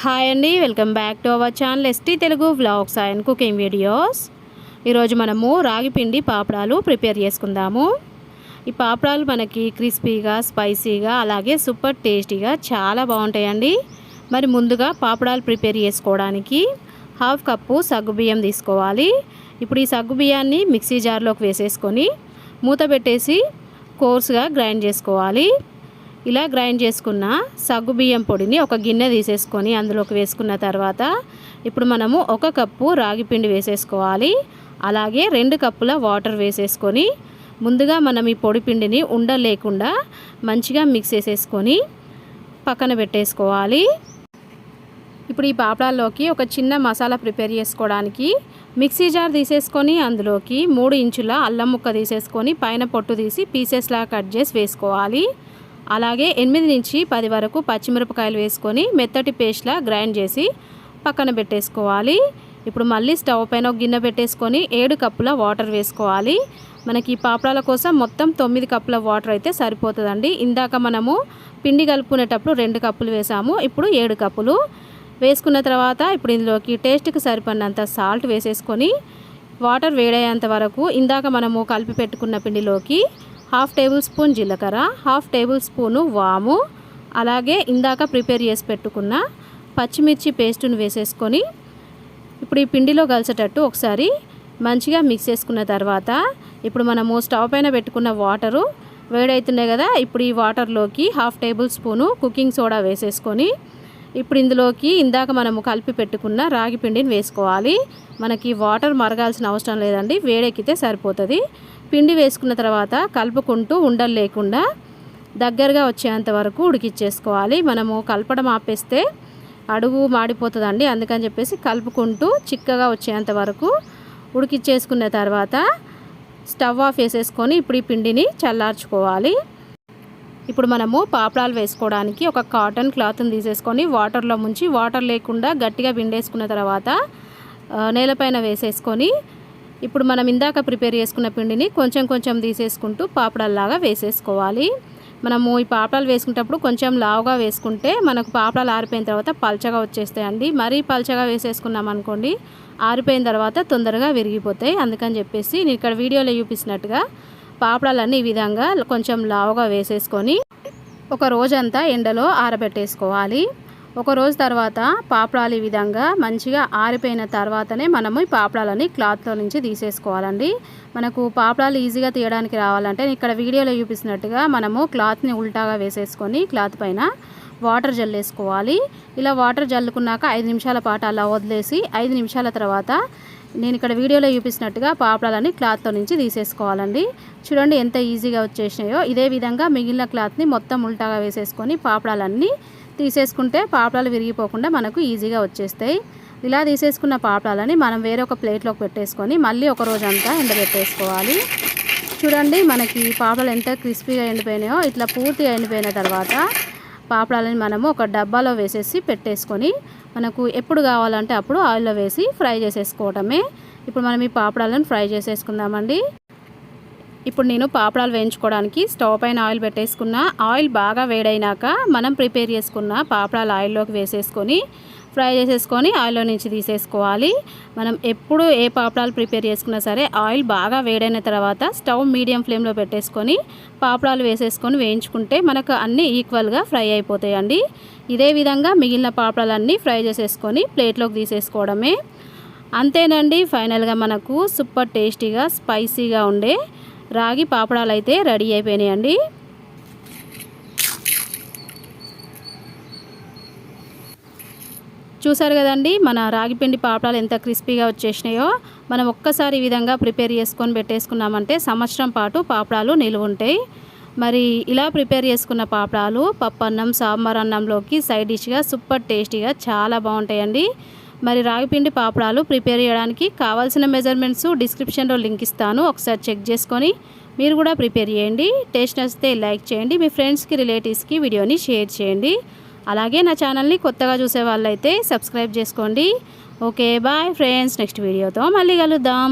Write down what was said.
Hi అండి welcome back to our channel ST Telugu vlogs and cooking videos ఈరోజు మనము రాగి పిండి పాపడాలు ప్రిపేర్ చేసుకుందాము. ఈ పాపడాలు మనకి క్రిస్పీగా స్పైసీగా అలాగే సూపర్ టేస్టీగా చాలా బాగుంటాయండి. మరి ముందుగా పాపడాలు ప్రిపేర్ చేసుకోవడానికి హాఫ్ కప్పు సగ్గుబియ్యం తీసుకోవాలి. ఇప్పుడు ఈ సగ్గుబియ్యాన్ని మిక్సీ జార్లోకి వేసేసుకొని మూత పెట్టేసి కోర్స్గా గ్రైండ్ చేసుకోవాలి. ఇలా గ్రైండ్ చేసుకున్న సగ్గు బియ్యం పొడిని ఒక గిన్నె తీసేసుకొని అందులోకి వేసుకున్న తర్వాత ఇప్పుడు మనము ఒక కప్పు రాగి పిండి వేసేసుకోవాలి. అలాగే రెండు కప్పుల వాటర్ వేసేసుకొని ముందుగా మనం ఈ పొడి పిండిని ఉండలేకుండా మంచిగా మిక్స్ చేసేసుకొని పక్కన పెట్టేసుకోవాలి. ఇప్పుడు ఈ పాపడాల్లోకి ఒక చిన్న మసాలా ప్రిపేర్ చేసుకోవడానికి మిక్సీ జార్ తీసేసుకొని అందులోకి మూడు ఇంచుల అల్లం ముక్క తీసేసుకొని పైన పొట్టు తీసి పీసెస్లా కట్ చేసి వేసుకోవాలి. అలాగే ఎనిమిది నుంచి పది వరకు పచ్చిమిరపకాయలు వేసుకొని మెత్తటి పేస్ట్లా గ్రైండ్ చేసి పక్కన పెట్టేసుకోవాలి. ఇప్పుడు మళ్ళీ స్టవ్ పైన ఒక గిన్నె పెట్టేసుకొని ఏడు కప్పుల వాటర్ వేసుకోవాలి. మనకి ఈ పాపడాల కోసం మొత్తం తొమ్మిది కప్పుల వాటర్ అయితే సరిపోతుందండి. ఇందాక మనము పిండి కలుపుకునేటప్పుడు రెండు కప్పులు వేసాము ఇప్పుడు ఏడు కప్పులు. వేసుకున్న తర్వాత ఇప్పుడు ఇందులోకి టేస్ట్కి సరిపడినంత సాల్ట్ వేసేసుకొని వాటర్ వేడయ్యేంత వరకు ఇందాక మనము కలిపి పెట్టుకున్న పిండిలోకి హాఫ్ టేబుల్ స్పూన్ జీలకర్ర హాఫ్ టేబుల్ స్పూను వాము అలాగే ఇందాక ప్రిపేర్ చేసి పెట్టుకున్న పచ్చిమిర్చి పేస్టును వేసేసుకొని ఇప్పుడు ఈ పిండిలో కలిసేటట్టు ఒకసారి మంచిగా మిక్స్ చేసుకున్న తర్వాత ఇప్పుడు మనము స్టవ్ పైన పెట్టుకున్న వాటరు వేడవుతున్నాయి కదా ఇప్పుడు ఈ వాటర్లోకి half tablespoon cooking soda వేసేసుకొని ఇప్పుడు ఇందులోకి ఇందాక మనము కలిపి పెట్టుకున్న రాగి పిండిని వేసుకోవాలి. మనకి వాటర్ మరగాల్సిన అవసరం లేదండి వేడెక్కితే సరిపోతుంది. పిండి వేసుకున్న తర్వాత కలుపుకుంటూ ఉండలు లేకుండా దగ్గరగా వచ్చేంత వరకు ఉడికిచ్చేసుకోవాలి. మనము కలపడం ఆపేస్తే అడుగు మాడిపోతుందండి. అందుకని చెప్పేసి కలుపుకుంటూ చిక్కగా వచ్చేంత వరకు ఉడికిచ్చేసుకున్న తర్వాత స్టవ్ ఆఫ్ వేసేసుకొని ఇప్పుడు ఈ పిండిని చల్లార్చుకోవాలి. ఇప్పుడు మనము పాపడాలు వేసుకోవడానికి ఒక కాటన్ క్లాత్ని తీసేసుకొని వాటర్లో ముంచి వాటర్ లేకుండా గట్టిగా పిండేసుకున్న తర్వాత నేలపైన వేసేసుకొని ఇప్పుడు మనం ఇందాక ప్రిపేర్ చేసుకున్న పిండిని కొంచెం కొంచెం తీసేసుకుంటూ పాపడాల్లాగా వేసేసుకోవాలి. మనము ఈ పాపడాలు వేసుకునేటప్పుడు కొంచెం లావుగా వేసుకుంటే మనకు పాపడాలు ఆరిపోయిన తర్వాత పల్చగా వచ్చేస్తాయండి. మరీ పల్చగా వేసేసుకున్నాం అనుకోండి ఆరిపోయిన తర్వాత తొందరగా విరిగిపోతాయి. అందుకని చెప్పేసి నేను ఇక్కడ వీడియోలో చూపిస్తున్నట్టుగా పాపడాలన్నీ ఈ విధంగా కొంచెం లావుగా వేసేసుకొని ఒక రోజంతా ఎండలో ఆరబెట్టేసుకోవాలి. ఒక రోజు తర్వాత పాపడాలు ఈ విధంగా మంచిగా ఆరిపోయిన తర్వాతనే మనము ఈ పాపడాలని క్లాత్లో నుంచి తీసేసుకోవాలండి. మనకు పాపడాలు ఈజీగా తీయడానికి రావాలంటే ఇక్కడ వీడియోలో చూపిస్తున్నట్టుగా మనము క్లాత్ని ఉల్టాగా వేసేసుకొని క్లాత్ పైన వాటర్ జల్లేసుకోవాలి ఇలా వాటర్ జల్లుకున్నాక ఐదు నిమిషాల పాటు అలా వదిలేసి ఐదు నిమిషాల తర్వాత నేను ఇక్కడ వీడియోలో చూపిస్తున్నట్టుగా పాపడాలని క్లాత్లో నుంచి తీసేసుకోవాలండి. చూడండి ఎంత ఈజీగా వచ్చేసినాయో. ఇదే విధంగా మిగిలిన క్లాత్ని మొత్తం ఉల్టాగా వేసేసుకొని పాపడాలన్నీ తీసేసుకుంటే పాపడాలు విరిగిపోకుండా మనకు ఈజీగా వచ్చేస్తాయి. ఇలా తీసేసుకున్న పాపడాలని మనం వేరే ఒక ప్లేట్లోకి పెట్టేసుకొని మళ్ళీ ఒక రోజంతా ఎండబెట్టేసుకోవాలి. చూడండి మనకి పాపడాలు ఎంత క్రిస్పీగా ఎండిపోయినాయో ఇట్లా పూర్తిగా ఎండిపోయిన తర్వాత పాపడాలని మనము ఒక డబ్బాలో వేసేసి పెట్టేసుకొని మనకు ఎప్పుడు కావాలంటే అప్పుడు ఆయిల్లో వేసి ఫ్రై చేసేసుకోవటమే. ఇప్పుడు మనం ఈ పాపడాలను ఫ్రై చేసేసుకుందామండి. ఇప్పుడు నేను పాపడాలు వేయించుకోవడానికి స్టవ్ పైన ఆయిల్ పెట్టేసుకున్న ఆయిల్ బాగా వేడైనాక మనం ప్రిపేర్ చేసుకున్న పాపడాలు ఆయిల్లోకి వేసేసుకొని ఫ్రై చేసేసుకొని ఆయిల్లో నుంచి తీసేసుకోవాలి. మనం ఎప్పుడు ఏ పాపడాలు ప్రిపేర్ చేసుకున్నా సరే ఆయిల్ బాగా వేడైన తర్వాత స్టవ్ మీడియం ఫ్లేమ్లో పెట్టేసుకొని పాపడాలు వేసేసుకొని వేయించుకుంటే మనకు అన్నీ ఈక్వల్గా ఫ్రై అయిపోతాయండి. ఇదే విధంగా మిగిలిన పాపడాలన్నీ ఫ్రై చేసేసుకొని ప్లేట్లోకి తీసేసుకోవడమే. అంతేనండి ఫైనల్గా మనకు సూపర్ టేస్టీగా స్పైసీగా ఉండే రాగి పాపడాలు అయితే రెడీ అయిపోయినాయండి. చూసారు కదండి మన రాగిపిండి పాపడాలు ఎంత క్రిస్పీగా వచ్చేసినాయో. మనం ఒక్కసారి ఈ విధంగా ప్రిపేర్ చేసుకొని పెట్టేసుకున్నామంటే సంవత్సరం పాటు పాపడాలు నిలువ ఉంటాయి. మరి ఇలా ప్రిపేర్ చేసుకున్న పాపడాలు పప్పు అన్నం సాంబార్ అన్నంలోకి సైడ్ డిష్గా సూపర్ టేస్టీగా చాలా బాగుంటాయండి. మరి రాగిపిండి పాపడాలు ప్రిపేర్ చేయడానికి కావాల్సిన మెజర్మెంట్స్ డిస్క్రిప్షన్లో లింక్ ఇస్తాను. ఒకసారి చెక్ చేసుకొని మీరు కూడా ప్రిపేర్ చేయండి. టేస్ట్ నచ్చితే లైక్ చేయండి. మీ ఫ్రెండ్స్కి రిలేటివ్స్కి వీడియోని షేర్ చేయండి. అలాగే నా ఛానల్ని కొత్తగా చూసే వాళ్ళైతే సబ్స్క్రైబ్ చేసుకోండి. ఓకే బాయ్ ఫ్రెండ్స్ నెక్స్ట్ వీడియోతో మళ్ళీ కలుద్దాం.